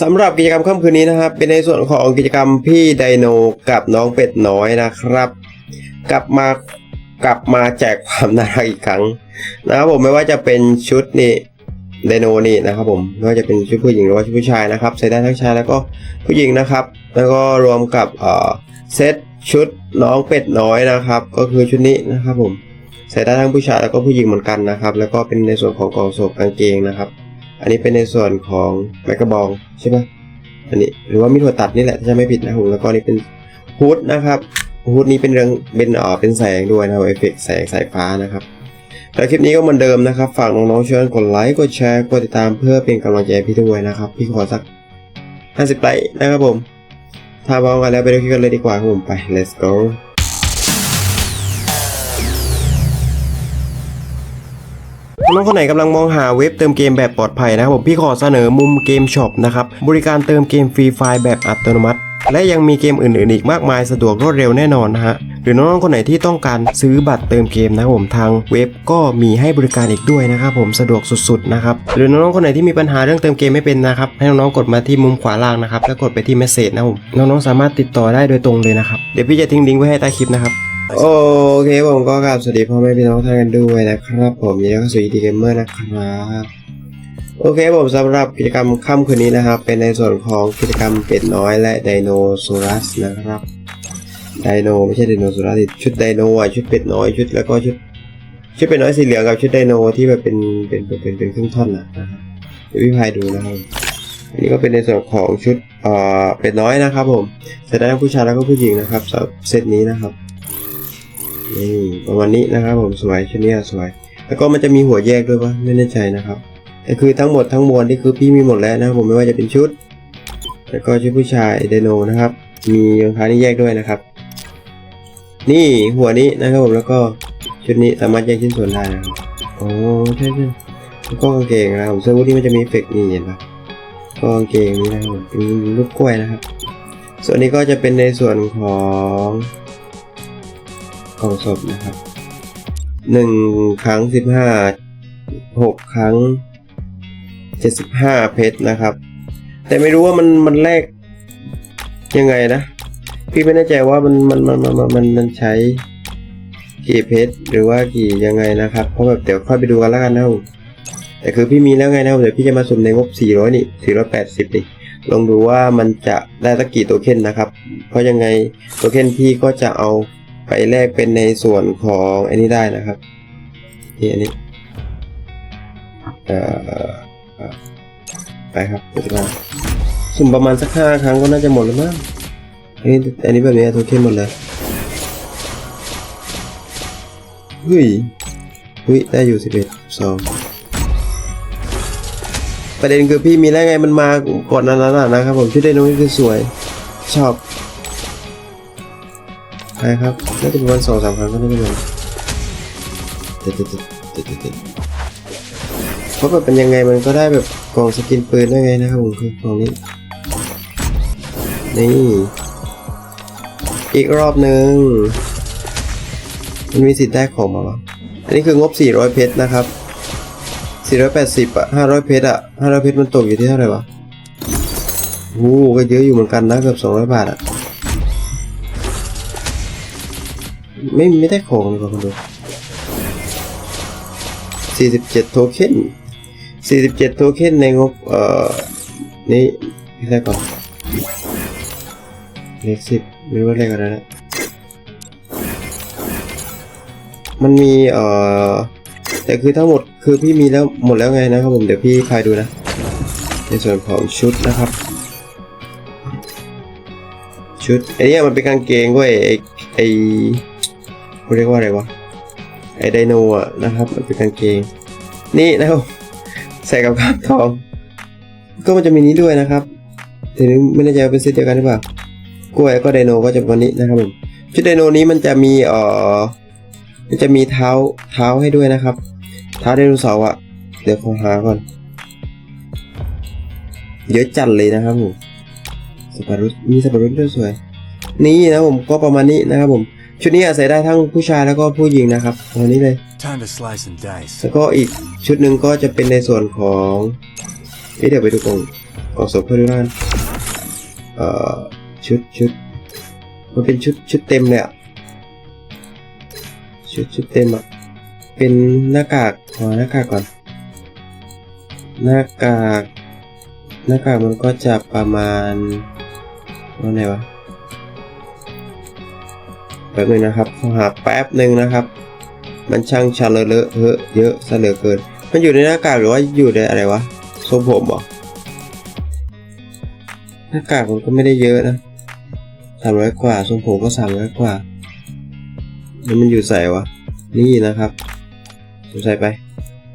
สำหรับกิจกรรมค่ำคืนนี้นะครับ เป็นในส่วนของกิจกรรมพี่ไดโนกับน้องเป็ดน้อยนะครับ กลับมากลับมาแจกความน่ารักอีกครั้งนะครับผมไม่ว่าจะเป็นชุดนี่ไดโนนี่นะครับผมไม่ว่าจะเป็นชุดผู้หญิงหรือว่าชุดผู้ชายนะครับใส่ได้ทั้งชายแล้วก็ผู้หญิงนะครับ แล้วก็รวมกับเอ่อเซตชุดน้องเป็ดน้อยนะครับ ก็คือชุดนี้นะครับผมใส่ได้ทั้งผู้ชายแล้วก็ผู้หญิงเหมือนกันนะครับ แล้วก็เป็นในส่วนของกล่องโศกกางเกงนะครับ อันนี้เป็นในส่วนของแมกกาบองใช่ไหมอันนี้หรือว่ามีถั่วตัดนี่แหละถ้าไม่ผิดนะผมแล้วก็นี่เป็นฮูดนะครับฮูดนี้เป็นเรื่องเป็นอ่อเป็นแสงด้วยนะครับเอฟเฟกแสงสายฟ้านะครับแล้วคลิปนี้ก็เหมือนเดิมนะครับ ฝากน้องๆช่วยกันกดไลค์กดแชร์กดติดตามเพื่อเป็นกำลังใจพี่ด้วยนะครับ พี่ขอสัก 50ไลค์นะครับผม ถ้าพร้อมกันแล้วไปดูคลิปกันเลยดีกว่าครับผมไป let's go น้องคนไหนกำลังมองหาเว็บเติมเกมแบบปลอดภัยนะครับผมพี่ขอเสนอมุมเกมช็อปนะครับบริการเติมเกมฟรีไฟล์แบบอัตโนมัติ และยังมีเกมอื่นๆอีกมากมายสะดวกรวดเร็วแน่นอนนะฮะหรือน้องๆคนไหนที่ต้องการซื้อบัตรเติมเกมนะครับผมทางเว็บก็มีให้บริการอีกด้วยนะครับผมสะดวกสุดๆนะครับหรือน้องๆคนไหนที่มีปัญหาเรื่องเติมเกมไม่เป็นนะครับให้น้องๆกดมาที่มุมขวาล่างนะครับแล้วกดไปที่เมสเซจนะครับผมน้องๆสามารถติดต่อได้โดยตรงเลยนะครับเดี๋ยวพี่จะทิ้งลิงก์ไว้ให้ใต้คลิปนะครับ โอเคผมก็กราบสวัสดีพ่อแม่พี่น้องท่านกันด้วยนะครับ ผมยินดีต้อนรับสู่ ET Gamer นะครับโอเคผมสำหรับกิจกรรมค่ำคืนนี้นะครับ เป็นในส่วนของกิจกรรมเป็ดน้อยและไดโนโซรัสนะครับไดโนไม่ใช่ไดโนโซรัสชุดไดโนอะชุดเป็ดน้อยชุดแล้วก็ชุดชุดเป็ดน้อยสีเหลืองกับชุดไดโนที่แบบเป็นเป็นเป็นเป็นเครึ่งท่อนนะนะครับเดี๋ยวพี่พายดูนะครับอันนี้ก็เป็นในส่วนของชุดเอ่อเป็ดน้อยนะครับผมจะได้ผู้ชายแล้วก็ผู้หญิงนะครับสำหรับเซตนี้นะครับ นี่ประมาณนี้นะครับผมสวยชุดเนี้สวย แล้วก็มันจะมีหัวแยกด้วยปะไม่แน่ใจนะครับแต่คือทั้งหมดทั้งมวลที่คือพี่มีหมดแล้วนะครับผมไม่ว่าจะเป็นชุด แล้วก็ชุดผู้ชายไดโนนะครับ มีรองเท้านี่แยกด้วยนะครับ นี่หัวนี้นะครับผมแล้วก็ชุดนี้สามารถแยกชิ้นส่วนได้นะครับโอ้ใช่ใช่แล้วก็กางเกงนะครับผมเสื้อวูดที่มันจะมีเฟกนี่เห็นปะก็กางเกงนี้นะครับมเป็นรูปกล้วยนะครับ ส่วนนี้ก็จะเป็นในส่วนของ กล่องศพนะครับหนึ่งครั้งสิบห้าหกครั้งเจ็ดสิบห้าเพชรนะครับ แต่ไม่รู้ว่ามันมันแลกยังไงนะ พี่ไม่แน่ใจว่ามันมันมันมันมันมันใช้กี่เพชรหรือว่ากี่ยังไงนะครับ เพราะแบบเดี๋ยวค่อยไปดูกันแล้วกันนะครับแต่คือพี่มีแล้วไงนะครับเดี๋ยวพี่จะมาสุ่มในงบ 400 นี่ 480 นี่ ลองดูว่ามันจะได้สักกี่โทเค็นนะครับ เพราะยังไงโทเค็นพี่ก็จะเอา ไปแลกเป็นในส่วนของอันนี้ได้นะครับนี่อันนี้ไปครับเดี๋ยวจะมาสุ่มประมาณสักห้าครั้งก็น่าจะหมดแล้วมั้งอันนี้อันนี้แบบนี้โทเค็นหมดเลยเฮ้ยเฮ้ยได้อยู่สิบเอ็ดสองประเด็นคือพี่มีแล้ไงมันมาก่อนนั้นนะครับผมชื่อไดโนนี่คือสวย ชอบ ใช่ครับน่าจะประมาณสองสามครั้งก็น่าจะเป็นเด็ดเด็ดเด็ดเด็ดเด็ดเพราะแบบเป็นยังไงมันก็ได้แบบกล่องสกินปืนได้ไงนะครับผมคือกล่องนี้นี่อีกรอบหนึ่งมันมีสิทธิ์ได้ของมาวะอันนี้คืองบ 400 เพชรนะครับ 480อะ500 เพชรอะ500 เพชรมันตกอยู่ที่เท่าไหร่วะโอ้โหก็เยอะอยู่เหมือนกันนะเกือบ200 บาทอะ ไม่ไม่ได้ของเลยว่ะคุณดูสี่สิบเจ็ดโทเค็นสี่สิบเจ็ดโทเค็นในงบ เอ่อนี่พี่ได้ก่อนเลขสิบไม่รู้ว่าเลขอะไรนะมันมี เอ่อ แต่คือทั้งหมดคือพี่มีแล้วหมดแล้วไงนะครับผมเดี๋ยวพี่พายดูนะ ในส่วนของชุดนะครับ ชุดไอ้เนี่ยมันเป็นกางเกงเว้ยไอ้ไอ้ เขาเรียกว่าอะไรวะไอไดโนอะนะครับ มันเป็นกางเกง นี่นะครับใส่กับกล้ามทอง ก็มันจะมีนี้ด้วยนะครับแต่นี้ไม่แน่ใจว่าเป็นเซตเดียวกันหรือเปล่ากล้วยก็ไดโนก็จะประมาณนี้นะครับผมชุดไดโนนี้มันจะมีเอ่อมันจะมีเท้าเท้าให้ด้วยนะครับ เท้าไดโนเสาร์อะเดี๋ยวขอหาก่อน เยอะจัดเลยนะครับผมสับปะรดมีสับปะรดด้วยสวย นี่นะผมก็ประมาณนี้นะครับผม ชุดนี้อาศัยได้ทั้งผู้ชายแล้วก็ผู้หญิงนะครับประมาณนี้เลย Time to slice and dice. แล้วก็อีกชุดหนึ่งก็จะเป็นในส่วนของเอ๊ะเดี๋ยวไปดูกล่องกล่องศพเพื่อนดูแล้วกันเอ่อชุดชุดมันเป็นชุดชุดเต็มเลยอะชุดชุดเต็มอะเป็นหน้ากากขอหน้ากากก่อน หน้ากาก หน้ากากมันก็จะประมาณว่าไงวะ แป๊บนึงนะครับขอหาแป๊บหนึ่งนะครับ มันช่างชาเลอะเลอะเทอะเยอะซะเหลือเกิน มันอยู่ในหน้ากากหรือว่าอยู่ในอะไรวะทรงผมหรอหน้ากากมันก็ไม่ได้เยอะนะสามร้อยกว่าทรงผมก็สามร้อยกว่าแล้วมันอยู่ใส่วะนี่นะครับใส่ไป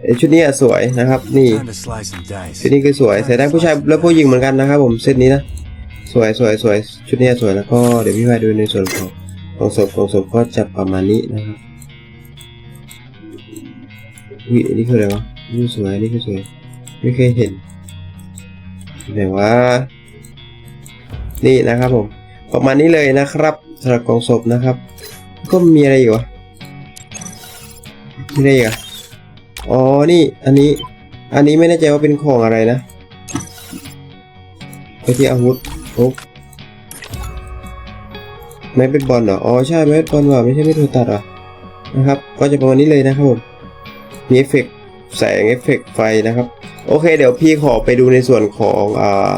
เอชุดนี้สวยนะครับ นี่ชุดนี้คือสวยใส่ได้ผู้ชายและผู้หญิงเหมือนกันนะครับ ผมเซตนี้นะสวยสวยสวยชุดนี้สวยแล้วก็เดี๋ยวพี่พายดูในส่วนของ ของศพของศพก็จะประมาณนี้นะครับอุ้ยอันนี้คืออะไรวะนี่สวยนี่คือสวย ไม่เคยเห็นไหนว่า นี่นะครับผม ประมาณนี้เลยนะครับสำหรับกองศพนะครับ ก็มีอะไรอยู่วะมีอะไรอะอ๋อ นี่ อันนี้ อันนี้ไม่แน่ใจว่าเป็นของอะไรนะไปที่อาวุธโอ้ ไม่เป็นบอลเหรอ อ๋อใช่ไม่เป็นบอลว่ะไม่ใช่ไม่ถูตัดเหรอนะครับ ก็จะประมาณนี้เลยนะครับผมมีเอฟเฟกต์แสงเอฟเฟกต์ไฟนะครับ โอเค เดี๋ยวพี่ขอไปดูในส่วนของอ่า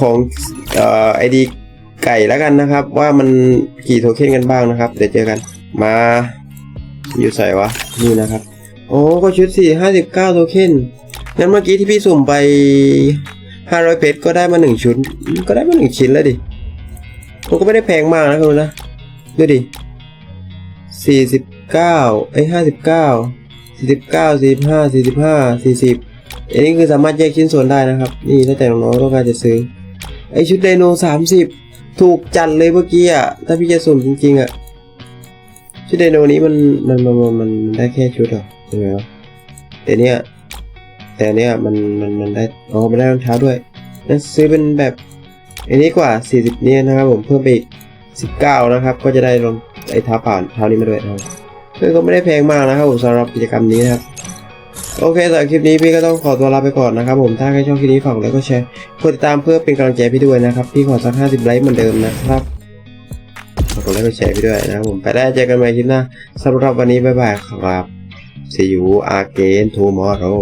ของอ่ไอดีไก่แล้วกันนะครับ ว่ามันกี่โทเค็นกันบ้างนะครับ เดี๋ยวเจอกันมาอยู่ใส่วะนี่นะครับ โอ้ก็ชุดสี่ห้าสิบเก้าโทเค็นงั้นเมื่อกี้ที่พี่สุ่มไปห้าร้อยเพชรก็ได้มาหนึ่งชุด ก็ได้มาหนึ่งชิ้นแล้วดิ มันก็ไม่ได้แพงมากนะคุณนะดูดิสี่สิบเก้าไอ้ห้าสิบเก้าสี่สิบเก้าสี่สิบห้าสี่สิบห้าสี่สิบอันนี้คือสามารถแยกชิ้นส่วนได้นะครับ นี่ถ้าแต่น้องๆต้องการจะซื้อ ไอชุดไดโนสามสิบถูกจัดเลยเมื่อกี้อะ ถ้าพี่จะสุ่มจริงๆอะ ชุดไดโนนี้มันมันมันมันมันได้แค่ชุดเหรอใช่ไหมวะแต่เนี้ยแต่เนี้ยมันมันมันได้ อ๋อมันได้รองเท้าด้วย นั่นซื้อเป็นแบบ อันนี้กว่า 40 เนี่ยนะครับผมเพิ่มไปอีก 19 นะครับ ก็จะได้รองไอ้ท้าผ่านเท้านี้มาด้วยนะครับซึ่งก็ไม่ได้แพงมากนะครับผมสำหรับกิจกรรมนี้นะครับโอเคสำหรับคลิปนี้พี่ก็ต้องขอตัวลาไปก่อนนะครับผมถ้าใครชอบคลิปนี้ฝากไลค์ก็แชร์กดติดตามเพื่อเป็นกำลังใจพี่ด้วยนะครับพี่ขอสัก 50 ไลค์เหมือนเดิมนะครับฝากกดไลค์กดแชร์พี่ด้วยนะครับผมไปได้เจอกันใหม่คลิปหน้าสำหรับวันนี้บ๊ายบายครับ See you again tomorrow